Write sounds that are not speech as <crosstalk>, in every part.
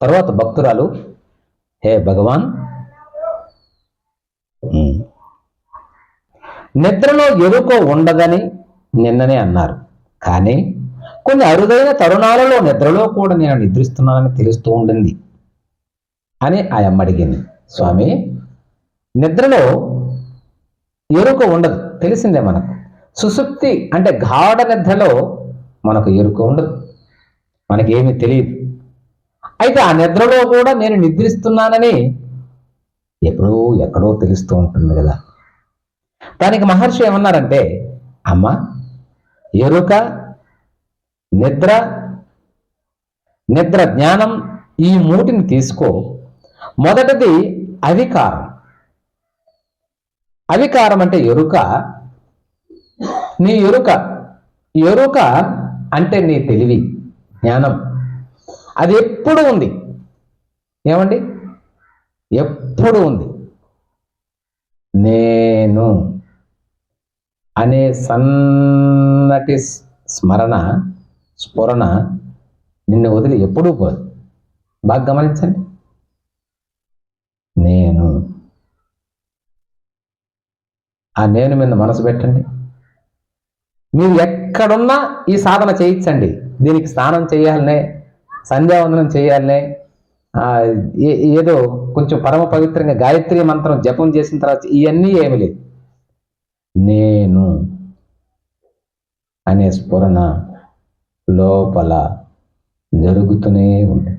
తర్వాత భక్తురాలు హే భగవాన్! నిద్రలో ఎరుక ఉండదని నిన్ననే అన్నారు. కానీ కొన్ని అరుదైన తరుణాలలో నిద్రలో కూడా నేను నిద్రిస్తున్నానని తెలుస్తూ ఉండింది అని ఆ అమ్మ అడిగింది. స్వామి నిద్రలో ఎరుక ఉండదు తెలిసిందే మనకు. సుసుప్తి అంటే గాఢ నిద్రలో మనకు ఎరుక ఉండదు. మనకేమీ తెలియదు. అయితే ఆ నిద్రలో కూడా నేను నిద్రిస్తున్నానని ఎప్పుడో ఎక్కడో తెలుస్తూ ఉంటుంది కదా. దానికి మహర్షి ఏమన్నారంటే అమ్మ ఎరుక నిద్ర నిద్ర జ్ఞానం ఈ మూటిని తీసుకో. మొదటిది అవికారం అవికారం అంటే ఎరుక. నీ ఎరుక ఎరుక అంటే నీ తెలివి జ్ఞానం. అది ఎప్పుడు ఉంది? ఏమండి? ఎప్పుడు ఉంది? నేను అనే సన్నటి స్మరణ స్ఫురణ నిన్ను వదిలి ఎప్పుడూ పోదు. బాగా గమనించండి. నేను ఆ నేను మీద మనసు పెట్టండి. మీరు ఎక్కడున్నా ఈ సాధన చేయించండి. దీనికి స్నానం చేయాలనే సంధ్యావందనం చేయాలనే ఏదో కొంచెం పరమ పవిత్రంగా గాయత్రి మంత్రం జపం చేసిన తర్వాత ఇవన్నీ ఏమి లేదు. నేను అనే స్ఫురణ లోపల జరుగుతూనే ఉంది.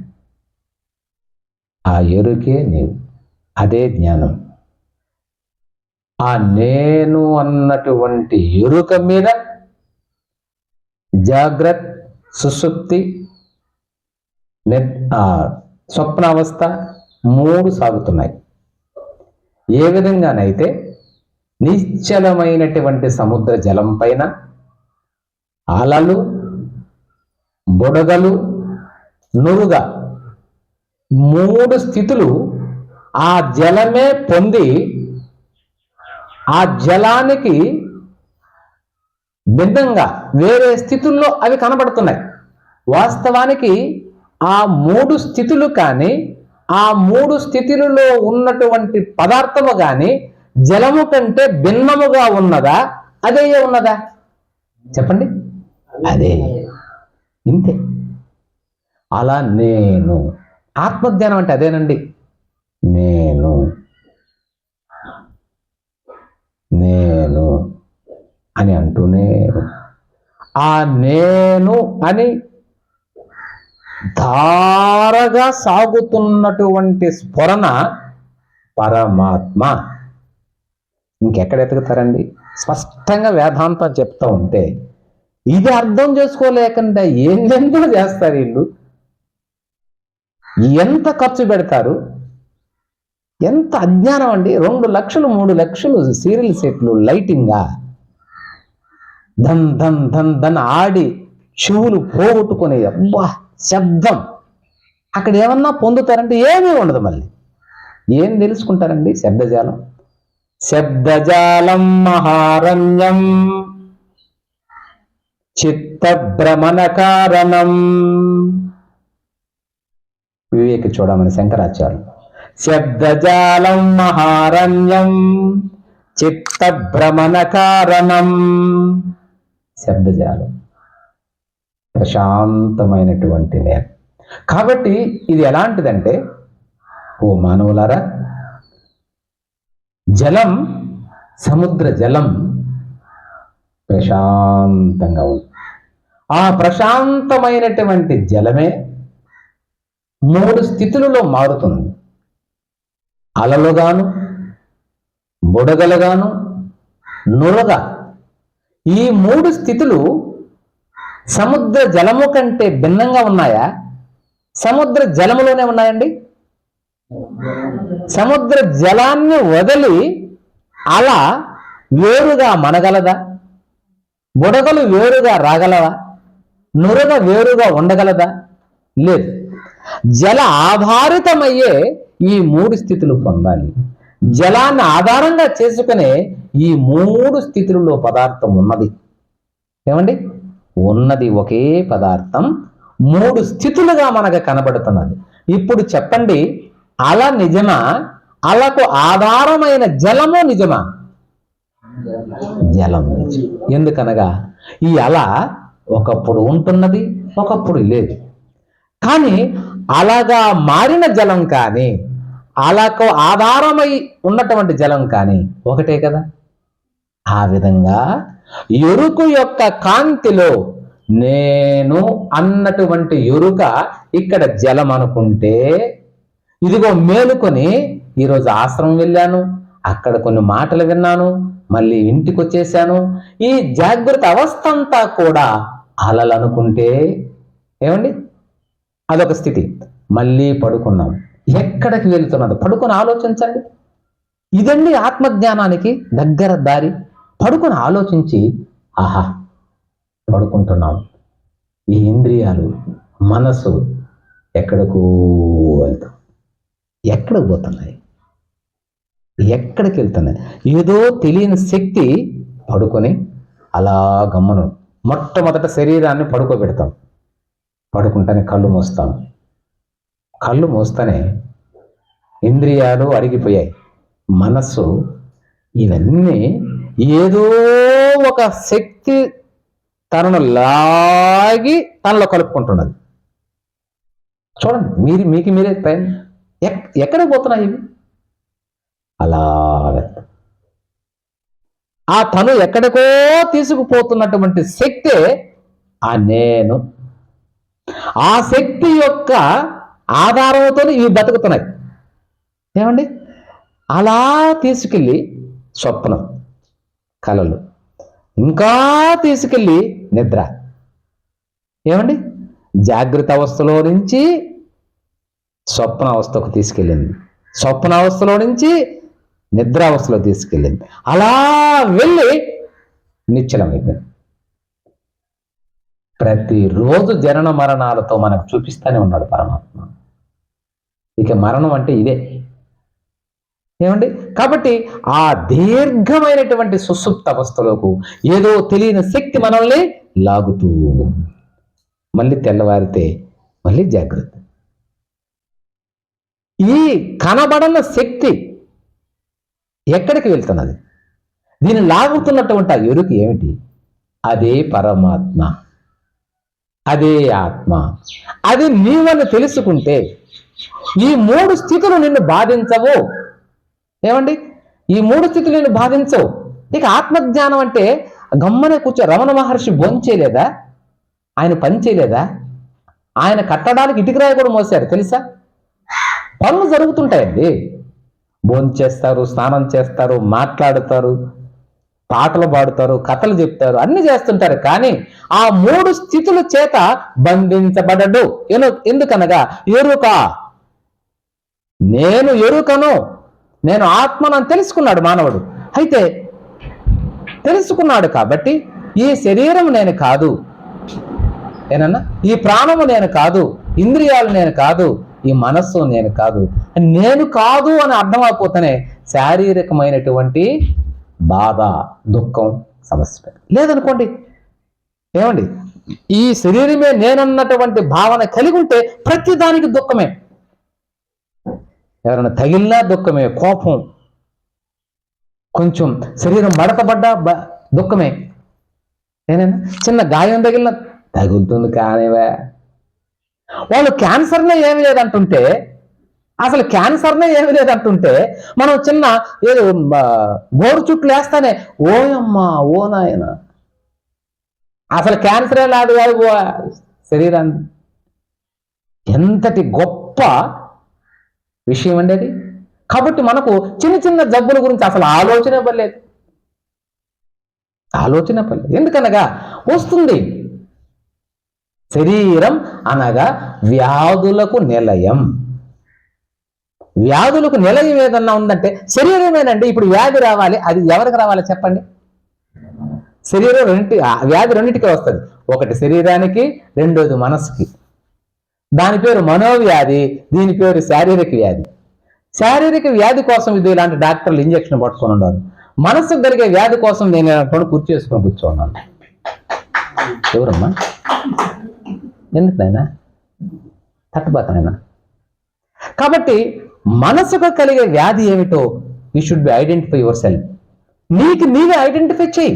ఆ ఎరుకే నీవు అదే జ్ఞానం. ఆ నేను అన్నటువంటి ఎరుక మీద జాగ్రత్త సుసుప్తి స్వప్నావస్థ మూడు సాగుతున్నాయి. ఏ విధంగానైతే నిశ్చలమైనటువంటి సముద్ర జలం పైన అలలు బుడగలు నురుగ మూడు స్థితులు ఆ జలమే పొంది ఆ జలానికి భిన్నంగా వేరే స్థితుల్లో అవి కనబడుతున్నాయి. వాస్తవానికి ఆ మూడు స్థితులు కానీ ఆ మూడు స్థితులలో ఉన్నటువంటి పదార్థము కానీ జలము కంటే భిన్నముగా ఉన్నదా? అదే ఉన్నదా? చెప్పండి. అదే. ఇంతే. అలా నేను. ఆత్మజ్ఞానం అంటే అదేనండి. నేను. నేను అని అంటూనే ఆ నేను అని ధారగా సాగుతున్నటువంటి స్ఫురణ పరమాత్మ. ఇంకెక్కడ ఎతుకుతారండి? స్పష్టంగా వేదాంతం చెప్తా ఉంటే ఇది అర్థం చేసుకోలేకుండా ఏందెంతో చేస్తారు వీళ్ళు? ఎంత ఖర్చు పెడతారు? ఎంత అజ్ఞానం అండి? రెండు లక్షలు మూడు లక్షలు సీరియల్ సెట్లు లైటింగా ధన్ ధన్ ధన్ ధన్ ఆడి చెవులు పోగొట్టుకునే అబ్బా! శబ్దం. అక్కడ ఏమన్నా పొందుతారంటే ఏమీ ఉండదు మళ్ళీ. ఏం తెలుసుకుంటారండి శబ్దజాలం? శబ్దజాలం మహారణ్యం. చిత్తభ్రమణ కారణం. వివేక చూడమని శంకరాచార్యులు. శబ్దజాలం మహారణ్యం. చిత్తభ్రమణ కారణం. శబ్దజాలం. ప్రశాంతమైనటువంటి నేల. కాబట్టి ఇది ఎలాంటిదంటే ఓ మానవులారా జలం సముద్ర జలం ప్రశాంతంగా ఉంది. ఆ ప్రశాంతమైనటువంటి జలమే మూడు స్థితులలో మారుతుంది. అలలుగాను బుడగలుగాను నురగా ఈ మూడు స్థితులు సముద్ర జలము కంటే భిన్నంగా ఉన్నాయా? సముద్ర జలములోనే ఉన్నాయండి? సముద్ర జలాన్ని వదిలి అలా వేరుగా మనగలదా? బుడగలు వేరుగా రాగలవా? నురగ వేరుగా ఉండగలదా? లేదు. జల ఆధారితమయ్యే ఈ మూడు స్థితులు పొందాలి. జలాన్ని ఆధారంగా చేసుకునే ఈ మూడు స్థితులలో పదార్థం ఉన్నది. ఏమండి? ఉన్నది ఒకే పదార్థం మూడు స్థితులుగా మనకు కనబడుతున్నది. ఇప్పుడు చెప్పండి అల నిజమా? అలకు ఆధారమైన జలము నిజమా? జలం నిజం. ఎందుకనగా ఈ అల ఒకప్పుడు ఉంటున్నది ఒకప్పుడు లేదు. కానీ అలాగా మారిన జలం కానీ అలాకు ఆధారమై ఉన్నటువంటి జలం కానీ ఒకటే కదా. ఆ విధంగా ఎరుకు యొక్క కాంతిలో నేను అన్నటువంటి ఎరుక ఇక్కడ జలం అనుకుంటే ఇదిగో మేలుకొని ఈరోజు ఆశ్రమం వెళ్ళాను అక్కడ కొన్ని మాటలు విన్నాను మళ్ళీ ఇంటికి వచ్చేసాను ఈ జాగ్రత్త అవస్థ అంతా కూడా అలలు అనుకుంటే ఏమండి? అదొక స్థితి. మళ్ళీ పడుకున్నాం. ఎక్కడికి వెళుతున్నది? పడుకొని ఆలోచించండి. ఇదండి ఆత్మజ్ఞానానికి దగ్గర దారి. పడుకొని ఆలోచించి ఆహా పడుకుంటున్నాం. ఈ ఇంద్రియాలు మనసు ఎక్కడకు వెళ్తాం? ఎక్కడికి పోతున్నాయి? ఎక్కడికి వెళ్తున్నాయి? ఏదో తెలియని శక్తి పడుకొని అలా గమ్మను మొట్టమొదట శరీరాన్ని పడుకోబెడతాం. పడుకుంటానే కళ్ళు మోస్తాం. కళ్ళు మోస్తేనే ఇంద్రియాలు అరిగిపోయాయి. మనస్సు ఇవన్నీ ఏదో ఒక శక్తి తనను లాగి తనలో కలుపుకుంటున్నది. చూడండి మీరు మీకు మీరే టైం. ఎక్- పోతున్నాయి ఇవి? అలా ఆ తను ఎక్కడికో తీసుకుపోతున్నటువంటి శక్తే ఆ నేను. ఆ శక్తి యొక్క ఆధారంతో ఇవి బతుకుతున్నాయి. ఏమండి? అలా తీసుకెళ్ళి స్వప్నం. కలలు. ఇంకా తీసుకెళ్ళి నిద్ర. ఏమండి? జాగ్రత్త అవస్థలో నుంచి స్వప్న అవస్థకు తీసుకెళ్ళింది. స్వప్న అవస్థలో నుంచి నిద్ర అవస్థలో తీసుకెళ్ళింది. అలా వెళ్ళి నిశ్చలమైపోయింది. ప్రతిరోజు జనన మరణాలతో మనకు చూపిస్తానే ఉన్నాడు పరమాత్మ. ఇక మరణం అంటే ఇదే. ఏమండి? కాబట్టి ఆ దీర్ఘమైనటువంటి సుసుప్త అవస్థలోకి ఏదో తెలియని శక్తి మనల్ని లాగుతూ మళ్ళీ తెల్లవారితే మళ్ళీ జాగ్రత్త. ఈ కనబడన శక్తి ఎక్కడికి వెళ్తున్నది? దీన్ని లాగుతున్నటువంటి ఆ ఎరుకు ఏమిటి? అదే పరమాత్మ. అదే ఆత్మ. అది నీవని తెలుసుకుంటే ఈ మూడు స్థితులు నిన్ను బాధించవు. ఏమండి? ఈ మూడు స్థితులు నిన్ను బాధించవు. ఇక ఆత్మజ్ఞానం అంటే గమ్మనే కూర్చో రమణ మహర్షి భోంచేయలేదా ఆయన పని చేయలేదా? ఆయన కట్టడానికి ఇటుకరాయి కూడా మోసారు తెలుసా? పనులు జరుగుతుంటాయండి. భోంచేస్తారు స్నానం చేస్తారు మాట్లాడుతారు పాటలు పాడుతారు కథలు చెప్తారు అన్ని చేస్తుంటారు. కానీ ఆ మూడు స్థితుల చేత బంధించబడడు. ఎందుకనగా ఎరుక నేను ఎరుకను నేను ఆత్మను తెలుసుకున్నాడు మానవుడు. అయితే తెలుసుకున్నాడు కాబట్టి ఈ శరీరం నేను కాదు. ఏనన్నా? ఈ ప్రాణము నేను కాదు. ఇంద్రియాలు నేను కాదు. ఈ మనస్సు నేను కాదు. నేను కాదు అని అర్థమైపోతేనే శారీరకమైనటువంటి బాధ దుఃఖం సమస్య. లేదనుకోండి. ఏమండి? ఈ శరీరమే నేనన్నటువంటి భావన కలిగి ఉంటే ప్రతి దానికి దుఃఖమే. ఎవరైనా తగిలినా దుఃఖమే కోపం. కొంచెం శరీరం మడతపడ్డా బ- దుఃఖమే. ఏనైనా చిన్న గాయం తగిలిన తగులుతుంది కానివే. వాళ్ళు క్యాన్సర్నే ఏమి లేదంటుంటే అసలు క్యాన్సర్నే ఏమి లేదంటుంటే మనం చిన్న ఏదో గోరు చుట్లు వేస్తానే ఓయమ్మా ఓ నాయన. అసలు క్యాన్సరే లాదు కాదు ఓ శరీరాన్ని. ఎంతటి గొప్ప విషయం అండి అది కాబట్టి మనకు చిన్న చిన్న జబ్బుల గురించి అసలు ఆలోచన పర్లేదు ఆలోచన పర్లేదు ఎందుకనగా వస్తుంది. శరీరం అనగా వ్యాధులకు నిలయం. వ్యాధులకు నిలయం ఏదన్నా ఉందంటే శరీరమేనండి ఇప్పుడు వ్యాధి రావాలి అది ఎవరికి రావాలి చెప్పండి? శరీరం రెండింటి వ్యాధి రెండింటికి వస్తుంది. ఒకటి శరీరానికి రెండోది మనసుకి దాని పేరు మనోవ్యాధి దీని పేరు శారీరక వ్యాధి. శారీరక వ్యాధి కోసం ఇది ఇలాంటి డాక్టర్లు ఇంజక్షన్ పట్టుకొని ఉన్నారు. మనసుకు కలిగే వ్యాధి కోసం నేను అనుకోండి కుర్చీ చేసుకొని కూర్చోన్నాను. ఎవరమ్మా? ఎందుకు నాయనా? కాబట్టి మనసుకు కలిగే వ్యాధి ఏమిటో you should be identify yourself నీకు నీవే ఐడెంటిఫై చేయి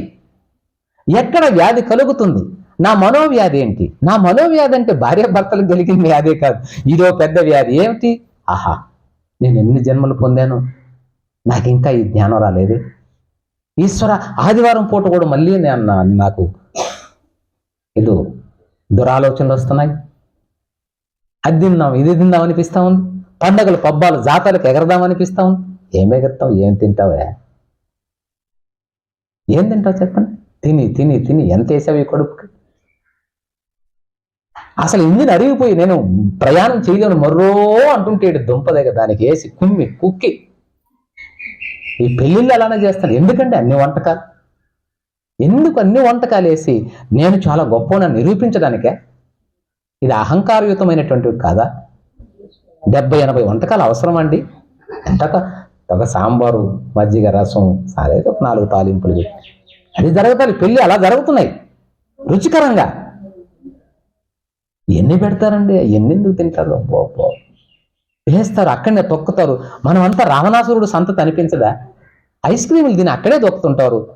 ఎక్కడ వ్యాధి కలుగుతుంది? నా మనోవ్యాధి ఏంటి? నా మనోవ్యాధి అంటే భార్య భర్తలకు కలిగిన వ్యాధే కాదు. ఇదో పెద్ద వ్యాధి. ఏమిటి? ఆహా నేను ఎన్ని జన్మలు పొందాను? నాకు ఇంకా ఈ జ్ఞానం రాలేదే. ఈశ్వర ఆదివారం పూట కూడా మళ్ళీ నేను నాకు ఏదో దురాలోచనలు వస్తున్నాయి. అది తిందాం ఇది తిందాం అనిపిస్తా ఉంది. పండగలు పబ్బాలు జాతరలకు ఎగరదాం అనిపిస్తా ఉంది. ఏం ఎగరతావు? ఏం తింటావే? ఏం తింటావు చెప్పండి? తిని తిని తిని. ఎంత వేసావు ఈ కడుపుకి? అసలు ఇంజిన్ అరిగిపోయి నేను ప్రయాణం చేయలేను మర్రో అంటుంటాడు దుంప దానికి వేసి కుమ్మి కుక్కి. ఈ పెళ్ళిళ్ళు అలానే చేస్తాను. ఎందుకంటే అన్ని వంటకాలు. ఎందుకు అన్ని వంటకాలు వేసి నేను చాలా గొప్పనని నిరూపించడానికే? ఇది అహంకారయుతమైనటువంటివి కాదా? డెబ్బై ఎనభై వంటకాలు అవసరం అండి? ఎంతక ఒక సాంబారు మజ్జిగ రసం సరే ఒక నాలుగు తాలింపులు. అది జరుగుతాయి పెళ్ళి అలా జరుగుతున్నాయి. రుచికరంగా. ఎన్ని పెడతారండి? ఎన్ని ఎందుకు తింటారు? బాబో వేస్తారు అక్కడనే తొక్కుతారు. మనం అంతా రావణాసురుడు సంతతి అనిపించదా? ఐస్ క్రీములు తిని అక్కడే తొక్కుతుంటారు.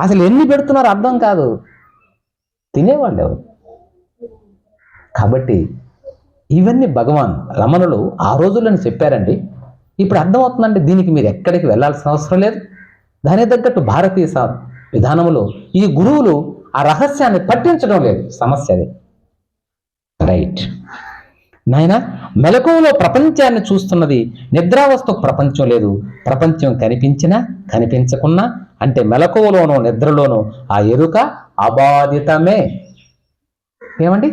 అసలు ఎన్ని పెడుతున్నారో అర్థం కాదు. తినేవాళ్ళు ఎవరు? కాబట్టి ఇవన్నీ భగవాన్ రమణులు ఆ రోజులను చెప్పారండి. ఇప్పుడు అర్థమవుతుందండి దీనికి మీరు ఎక్కడికి వెళ్ళాల్సిన అవసరం లేదు. దాని తగ్గట్టు భారతీయ సా విధానంలో ఈ గురువులు ఆ రహస్యాన్ని పట్టించడం లేదు. సమస్య అది. రైట్ నాయన మెలకువలో ప్రపంచాన్ని చూస్తున్నది నిద్రావస్థ ప్రపంచం లేదు. ప్రపంచం కనిపించినా కనిపించకున్నా అంటే మెలకువలోనో నిద్రలోనో ఆ ఎరుక అబాధితమే. ఏమండి?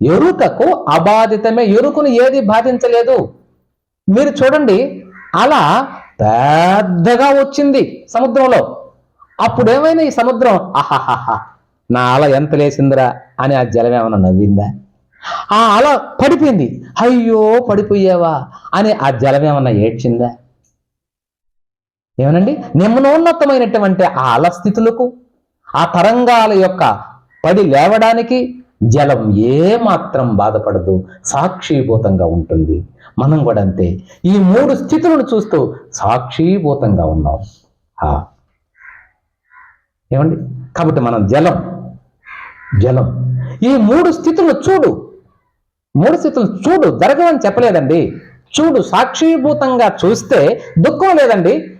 ఎరుకకు అబాధితమే. ఎరుకను ఏది బాధించలేదు? మీరు చూడండి అలా పెద్దగా వచ్చింది సముద్రంలో. అప్పుడు ఏమైనా ఈ సముద్రం ఆహాహాహా నా అల ఎంత లేసిందిరా అని ఆ జలం ఏమైనా నవ్విందా? ఆ అల పడిపోయింది. అయ్యో పడిపోయావా అని ఆ జలం ఏమన్నా ఏడ్చిందా? ఏమనండి? నిమ్నోన్నతమైనటువంటి ఆ అల స్థితులకు ఆ తరంగాల యొక్క పడి లేవడానికి జలం ఏ మాత్రం బాధపడదు సాక్షిభూతంగా ఉంటుంది. మనం కూడా అంతే. ఈ మూడు స్థితులను చూస్తూ సాక్షిభూతంగా ఉన్నాం. ఆ. ఏమండి? కాబట్టి మనం జలం జలం. ఈ మూడు స్థితులను చూడు. మూడు స్థితులు చూడు జరగవని చెప్పలేదండి. చూడు సాక్షిభూతంగా చూస్తే దుఃఖం లేదండి.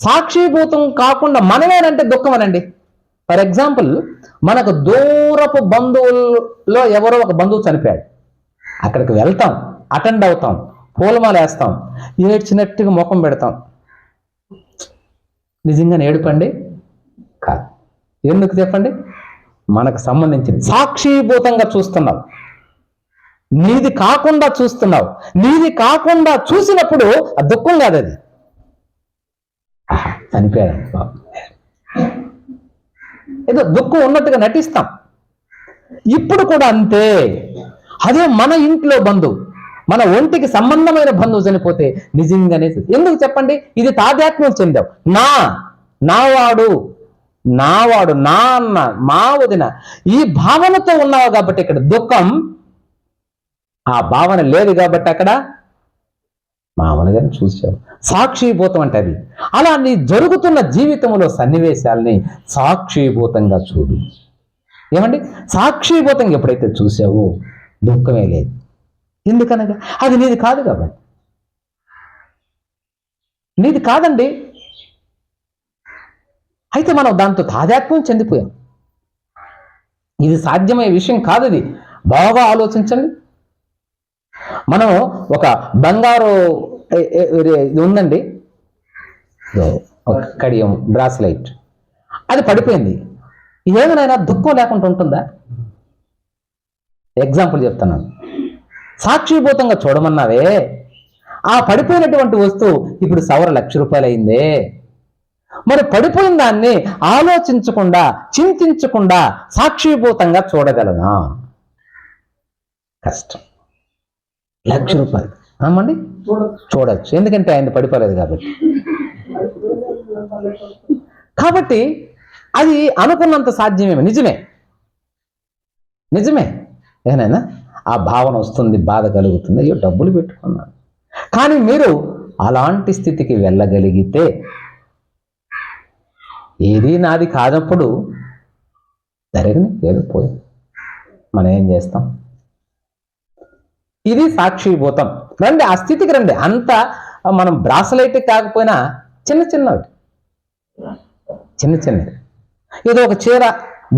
సాక్షిభూతం కాకుండా మనమేనంటే దుఃఖం అనండి. ఫర్ ఎగ్జాంపుల్ మనకు దూరపు బంధువుల్లో ఎవరో ఒక బంధువు చనిపోయాడు. అక్కడికి వెళ్తాం అటెండ్ అవుతాం పూలమాల వేస్తాం ఏడ్చినట్టుగా ముఖం పెడతాం. నిజంగా ఏడుపండి? కాదు. ఎందుకు చెప్పండి? మనకు సంబంధించింది. సాక్షిభూతంగా చూస్తున్నాం. నీది కాకుండా చూస్తున్నావు. నీది కాకుండా చూసినప్పుడు ఆ దుఃఖం కాదు అది చనిపోయాడు ఏదో దుఃఖం ఉన్నట్టుగా నటిస్తాం. ఇప్పుడు కూడా అంతే. అదే మన ఇంట్లో బంధువు మన ఒంటికి సంబంధమైన బంధువు చనిపోతే నిజంగానే ఎందుకు చెప్పండి? ఇది తాదాత్మ్యం చెందావు నా నావాడు నావాడు నా అన్న మా వదిన ఈ భావనతో ఉన్నావు కాబట్టి ఇక్కడ దుఃఖం ఆ భావన లేదు కాబట్టి అక్కడ మామూలుగానే చూసావు. సాక్షిభూతం అంటే అది. అలా నీ జరుగుతున్న జీవితంలో సన్నివేశాలని సాక్షిభూతంగా చూడు. ఏమండి? సాక్షిభూతంగా ఎప్పుడైతే చూసావో దుఃఖమే లేదు. ఎందుకనగా? అది నీది కాదు కాబట్టి. నీది కాదండి. అయితే మనం దాంతో తాదాత్మ్యం చెందిపోయాం. ఇది సాధ్యమయ్యే విషయం కాదు ఇది బాగా ఆలోచించండి. మనం ఒక బంగారు ఇది ఉందండి. కడియం బ్రాస్లైట్ అది పడిపోయింది. ఏమైనా దుఃఖం లేకుండా ఉంటుందా? ఎగ్జాంపుల్ చెప్తున్నాను సాక్షిభూతంగా చూడమన్నావే. ఆ పడిపోయినటువంటి వస్తువు ఇప్పుడు సవర లక్ష రూపాయలు అయిందే మరి పడిపోయిన దాన్ని ఆలోచించకుండా చింతించకుండా సాక్షిభూతంగా చూడగలనా? కష్టం. లక్ష రూపాయలు. అమ్మండి చూడొచ్చు. ఎందుకంటే ఆయన పడిపోలేదు కాబట్టి. కాబట్టి అది అనుకున్నంత సాధ్యమేమి? నిజమే. నిజమే. ఏనైనా ఆ భావన వస్తుంది బాధ కలుగుతుంది. అయ్యో డబ్బులు పెట్టుకున్నాను. కానీ మీరు అలాంటి స్థితికి వెళ్ళగలిగితే ఏది నాది కానప్పుడు జరిగిన ఏదో పోయింది మనం ఏం చేస్తాం? ఇది సాక్షిభూతం. రండి ఆ స్థితికి రండి. అంత మనం బ్రాసలైట్ కాకపోయినా చిన్న చిన్నవి. చిన్న చిన్నది ఏదో ఒక చీర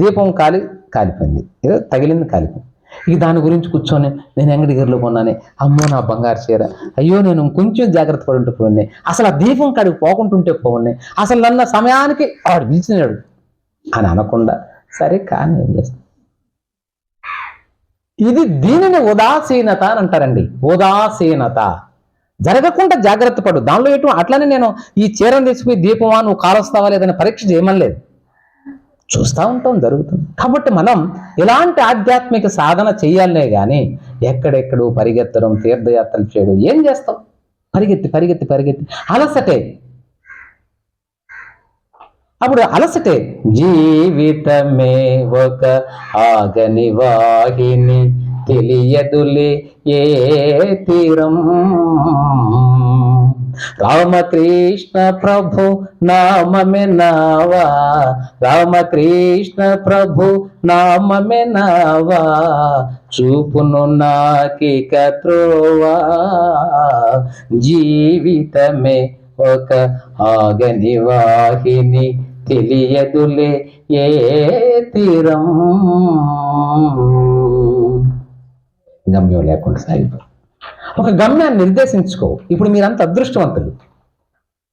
దీపం కాలి కాలిపోయింది. ఏదో తగిలింది కాలిపోయింది. ఇక దాని గురించి కూర్చొని నేను ఎంగడి గదిలో కొన్నానే. అమ్మో నా బంగారు చీర. అయ్యో నేను కొంచెం జాగ్రత్త పడి ఉంటే పోయినాయి అసలు ఆ దీపం కాడికి పోకుంటుంటే పోఉన్నాయి అసలు నన్న సమయానికి వాడు పిలిచినాడు. అని అనకుండా సరే కానీ ఏం చేస్తాను ఇది దీనిని ఉదాసీనత అని అంటారండి. ఉదాసీనత. జరగకుండా జాగ్రత్త పడు. దానిలో ఎటు అట్లనే నేను ఈ చీరను తీసుకుని దీపమా నువ్వు కాలుస్తావా లేదని పరీక్ష చేయమనలేదు. చూస్తూ ఉంటాం జరుగుతుంది. కాబట్టి మనం ఇలాంటి ఆధ్యాత్మిక సాధన చేయాలనే కానీ ఎక్కడెక్కడో పరిగెత్తడం తీర్థయాత్రలు చేయడం ఏం చేస్తాం? పరిగెత్తి పరిగెత్తి పరిగెత్తి. అలసటే. అప్పుడు అలసటే జీవితమే ఒక ఆగని వాహిని తెలియదులే ఏ తీరం. రామకృష్ణ ప్రభు నామమే నావా రామకృష్ణ ప్రభు నామమే నావా చూపును నాకిక త్రోవా. జీవితమే ఒక ఆగని వాహిని తెలియదులే ఏ తీరం. గమ్యం లేకుండా సాగిపో ఒక గమ్యాన్ని నిర్దేశించుకో. ఇప్పుడు మీరంత అదృష్టవంతులు.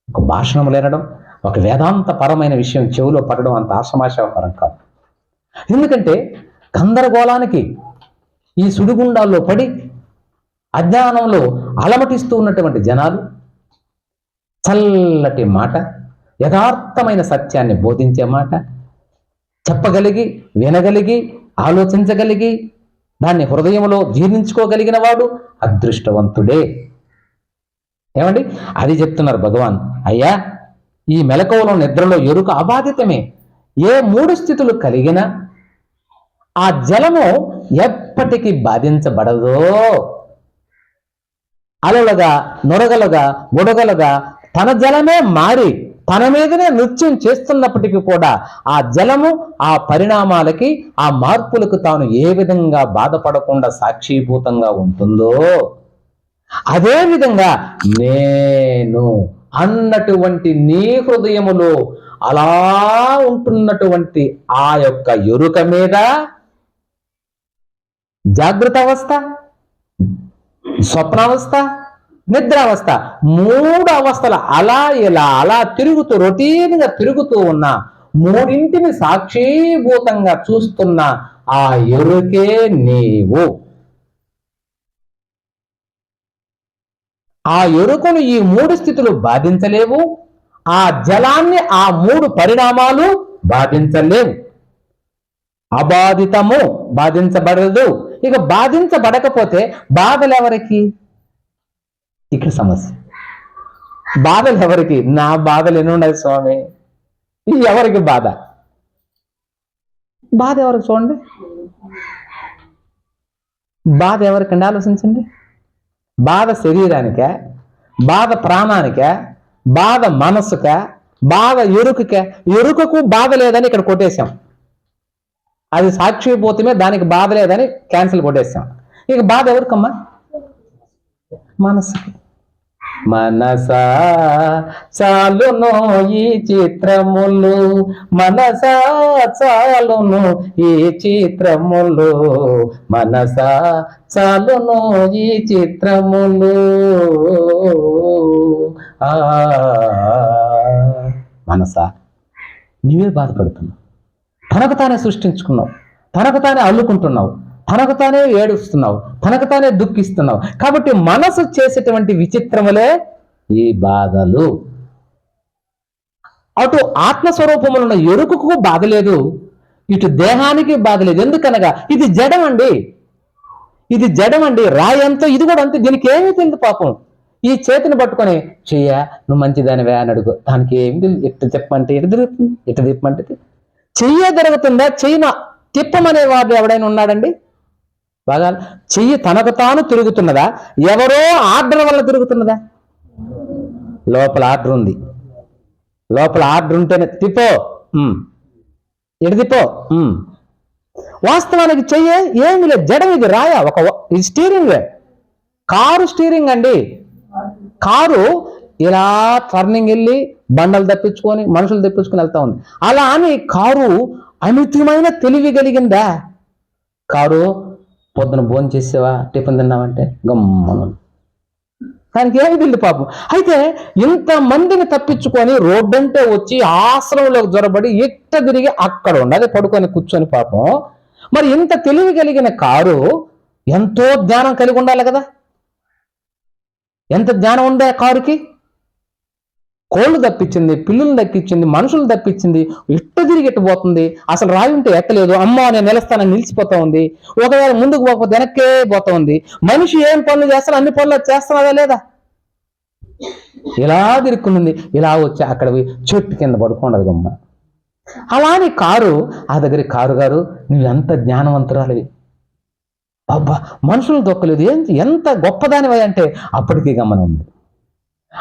ఒక భాషణం లేనడం ఒక వేదాంత పరమైన విషయం చెవిలో పడడం అంత ఆశమాశాపరం కాదు. ఎందుకంటే గందరగోళానికి ఈ సుడిగుండాల్లో పడి అజ్ఞానంలో అలమటిస్తూ ఉన్నటువంటి జనాలు చల్లటి మాట యథార్థమైన సత్యాన్ని బోధించే మాట చెప్పగలిగి వినగలిగి ఆలోచించగలిగి దాన్ని హృదయంలో జీర్ణించుకోగలిగిన వాడు అదృష్టవంతుడే. ఏమండి? అది చెప్తున్నారు భగవాన్. అయ్యా ఈ మెలకువలో నిద్రలో ఎరుక అబాధితమే. ఏ మూడు స్థితులు కలిగినా ఆ జలము ఎప్పటికీ బాధించబడదో. అలలుగా నొరగలుగా బుడగలుగా తన జలమే మారి తన మీదనే నృత్యం చేస్తున్నప్పటికీ కూడా ఆ జలము ఆ పరిణామాలకి ఆ మార్పులకు తాను ఏ విధంగా బాధపడకుండా సాక్షీభూతంగా ఉంటుందో అదే విధంగా నేను అన్నటువంటి నీ హృదయములో అలా ఉంటున్నటువంటి ఆ యొక్క ఎరుక మీద జాగ్రత్త అవస్థ స్వప్నావస్థ నిద్రావస్థ. మూడు అవస్థల అలా ఇలా అలా తిరుగుతూ రొటీన్గా తిరుగుతూ ఉన్న మూడింటిని సాక్షీభూతంగా చూస్తున్న ఆ ఎరుకే నీవు. ఆ ఎరుకను ఈ మూడు స్థితులు బాధించలేవు. ఆ జలాన్ని ఆ మూడు పరిణామాలు బాధించలేవు. అబాధితము బాధించబడదు. ఇక బాధించబడకపోతే బాధలు ఎవరికి? ఇక్కడ సమస్య. బాధలు ఎవరికి? నా బాధలు ఎన్ని ఉన్నాయి స్వామి? ఎవరికి బాధ? బాధ ఎవరికి చూడండి. బాధ ఎవరికండి ఆలోచించండి. బాధ శరీరానికే? బాధ ప్రాణానికే? బాధ మనసుకే? బాధ ఎరుకకే? ఎరుకకు బాధ లేదని ఇక్కడ కొట్టేశాం. అది సాక్షిపోతమే దానికి బాధ లేదని క్యాన్సిల్ కొట్టేశాం. ఇక బాధ ఎవరికమ్మా? మనసుకి. మనసా చాలును ఈ చిత్రములు. మనసా చాలును ఈ చిత్రములు. మనసా చాలును ఈ చిత్రములు. ఆ. మనసా నువ్వే బాధపడుతున్నావు. తనకు తానే సృష్టించుకున్నావు. తనకు తానే అల్లుకుంటున్నావు. తనకు తానే ఏడుస్తున్నావు తనకు తానే దుఃఖిస్తున్నావు. కాబట్టి మనసు చేసేటువంటి విచిత్రములే ఈ బాధలు. అటు ఆత్మస్వరూపములున్న ఎరుకుకు బాధ లేదు ఇటు దేహానికి బాధ లేదు ఎందుకనగా ఇది జడం అండి ఇది జడం అండి రాయి ఎంతో ఇది కూడా అంతే. దీనికి ఏమీ తెలియదు పాపం. ఈ చేతిని పట్టుకొని చెయ్య నువ్వు మంచిదానివే అని అడుగు. దానికి ఏమి తెలియదు. ఎట్టు చెప్పమంటే ఎటు తిరుగుతుంది? ఎటు తిప్పమంటే చెయ్య తిరుగుతుందా చెయ్యిన? తిప్పమనే వాడు ఎవడైనా ఉన్నాడండి? బాగా చెయ్యి తనకు తాను తిరుగుతున్నదా? ఎవరో ఆర్డర్ వల్ల తిరుగుతున్నదా? లోపల ఆర్డర్ ఉంది. లోపల ఆర్డర్ ఉంటేనే తిపో ఎడిదిపో వాస్తవానికి చెయ్యి ఏమి లేదు. జడం ఇది. రాయ. ఒక ఇది స్టీరింగ్ కారు స్టీరింగ్ అండి. కారు ఇలా టర్నింగ్ వెళ్ళి బండలు తప్పించుకొని మనుషులు తెప్పించుకొని వెళ్తా ఉంది. అలా అని కారు అమితమైన తెలివి కలిగిందా? కారు పొద్దున భోజనం చేసేవా? టిఫిన్ తిన్నావంటే గమ్మను దానికి ఏమి తెలియదు పాపం? అయితే ఇంత మందిని తప్పించుకొని రోడ్డంటే వచ్చి ఆశ్రమంలోకి జొరబడి ఎట్ట తిరిగి అక్కడ ఉండదు పడుకొని కూర్చొని పాపం. మరి ఇంత తెలివి కలిగిన కారు ఎంతో జ్ఞానం కలిగి ఉండాలి కదా? ఎంత జ్ఞానం ఉందా కారుకి? కోళ్ళు తప్పించింది పిల్లులు దక్కించింది మనుషులు తప్పించింది ఇట్ట తిరిగి పోతుంది అసలు రాయి ఉంటే ఎత్తలేదు. అమ్మ నేను నిలుస్తానని నిలిచిపోతా ఉంది. ఒకవేళ ముందుకు పోకపోతే వెనక్కే పోతా ఉంది. మనిషి ఏం పనులు చేస్తాడు? అన్ని పనులు చేస్తున్నదా లేదా? ఇలా తిరుక్కుంది ఇలా వచ్చి అక్కడ చెట్టు కింద పడుకోండదు గమ్మ. అలానే కారు ఆ దగ్గర కారు గారు నువ్వు ఎంత జ్ఞానవంతురాలివి. అబ్బా మనుషులు దొక్కలేదు. ఏం ఎంత గొప్పదానివై అంటే అప్పటికి గమనం ఉంది.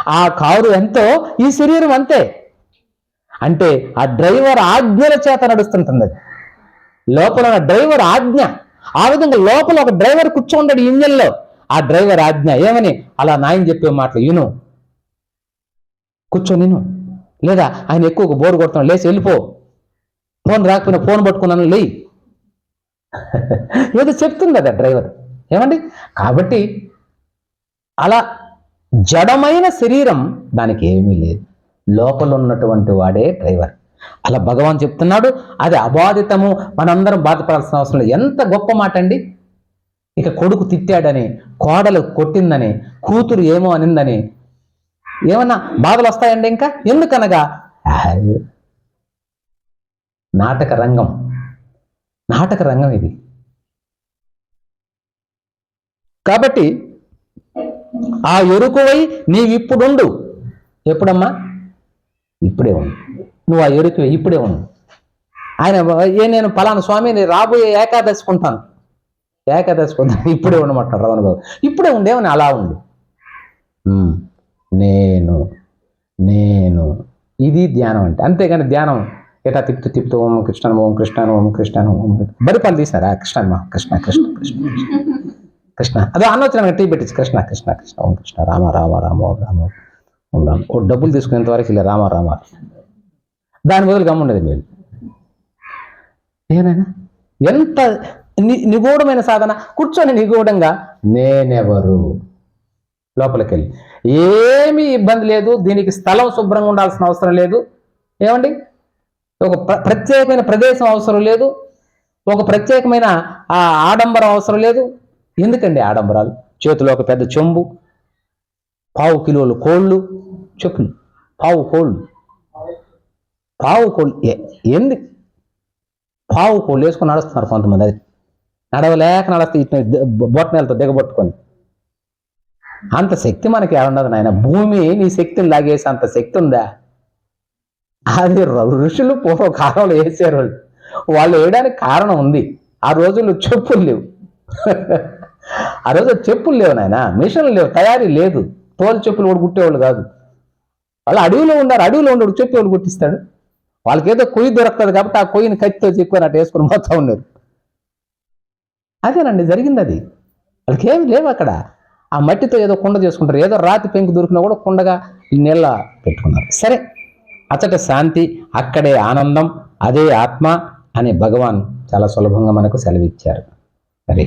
ఆ కారు ఎంతో ఈ శరీరం అంతే. అంటే ఆ డ్రైవర్ ఆజ్ఞల చేత నడుస్తుంటుంది. అది. లోపల ఉన్న డ్రైవర్ ఆజ్ఞ. ఆ విధంగా లోపల ఒక డ్రైవర్ కూర్చోండాడు ఇంజన్లో. ఆ డ్రైవర్ ఆజ్ఞ ఏమని? అలా నాయన చెప్పే మాటలు విను. కూర్చో నేను లేదా ఆయన ఎక్కువ బోర్ కొడుతున్నాడు. లేచి వెళ్ళిపో. ఫోన్ రాకపోయినా ఫోన్ పట్టుకున్నాను లేయి. <laughs> ఏదో చెప్తుంది కదా డ్రైవర్. ఏమండి? కాబట్టి అలా జడమైన శరీరం దానికి ఏమీ లేదు. లోపల ఉన్నటువంటి వాడే డ్రైవర్. అలా భగవాన్ చెప్తున్నాడు అది అబాధితము మనందరం బాధపడాల్సిన అవసరం లేదు. ఎంత గొప్ప మాట అండి ఇక కొడుకు తిట్టాడని కోడలు కొట్టిందని కూతురు ఏమో అనిందని. ఏమన్నా బాధలు వస్తాయండి ఇంకా? ఎందుకనగా? నాటక రంగం. నాటక రంగం ఇది. కాబట్టి ఆ ఎరుకువై నీవిప్పుడుండు. ఎప్పుడమ్మా? ఇప్పుడే ఉండు. నువ్వు ఆ ఎరుకువై ఇప్పుడే ఉండు. ఆయన ఏ నేను పలానా స్వామి నేను రాబోయే ఏకాదశి కొంటాను. ఏకాదశి కొంటాను. <laughs> ఇప్పుడే ఉండమంటాడు రమణ బాబు. ఇప్పుడే ఉండేవని అలా ఉండు. నేను నేను. ఇది ధ్యానం అంటే. అంతేగాని ధ్యానం ఎటా తిప్పుతూ తిప్పుతూ ఓం కృష్ణ ఓం కృష్ణ ఓం కృష్ణ ఓం బరిపాలు తీసినారా? కృష్ణ కృష్ణ కృష్ణ కృష్ణ కృష్ణ <laughs> అదే అనవసరంగా టీ పెట్టించి కృష్ణ కృష్ణ కృష్ణ ఓం కృష్ణ రామ రామ రామ ఓం రామ రామ ఓ డబ్బులు తీసుకునేంత వరకు ఇలా రామ రామ. దాని బదులు గమ్ముండదు మీరు. ఏనైనా ఎంత ని- నిగూఢమైన సాధన? కూర్చొని నిగూఢంగా నేనెవరు? లోపలికి వెళ్ళి ఏమీ ఇబ్బంది లేదు. దీనికి స్థలం శుభ్రంగా ఉండాల్సిన అవసరం లేదు. ఏమండి? ఒక ప్ర- ప్రత్యేకమైన ప్రదేశం అవసరం లేదు. ఒక ప్రత్యేకమైన ఆ ఆడంబరం అవసరం లేదు. ఎందుకండి ఆడంబరాలు? చేతిలో ఒక పెద్ద చెంబు. పావు కిలోలు కోళ్ళు చెప్పులు పావు కోళ్ళు. పావు కోళ్ళు. ఏంది? పావు కోళ్ళు వేసుకొని నడుస్తున్నారు కొంతమంది. అది నడవలేక నడిస్తే ఇచ్చిన బొట్టనలతో దిగబట్టుకొని. అంత శక్తి మనకి ఏడున్నది నాయన? భూమి నీ శక్తిని లాగేసి అంత శక్తి ఉందా? అది ఋషులు పూర్వకాలంలో వేసారు వాళ్ళు. వాళ్ళు వేయడానికి కారణం ఉంది. ఆ రోజుల్లో చెప్పులు లేవు. <laughs> ఆ రోజు చెప్పులు లేవు నాయన. మిషన్లు లేవు. తయారీ లేదు. తోలు చెప్పులు కూడా కుట్టేవాళ్ళు కాదు. వాళ్ళు అడవిలో ఉన్నారు అడవిలో ఉండడు చెప్పేవాళ్ళు కుట్టిస్తాడు. వాళ్ళకి ఏదో కొయ్యి దొరుకుతుంది కాబట్టి ఆ కొయ్యిని కత్తితో చిక్కుని అటు వేసుకుని పోతా ఉన్నారు. అదేనండి జరిగింది అది. వాళ్ళకి ఏమి లేవు అక్కడ. ఆ మట్టితో ఏదో కుండ చేసుకుంటారు. ఏదో రాతి పెంకు దొరికినా కూడా కుండగా నీళ్ళ పెట్టుకున్నారు. సరే అచ్చట శాంతి అక్కడే ఆనందం అదే ఆత్మ అని భగవాన్ చాలా సులభంగా మనకు సెలవిచ్చారు. సరే.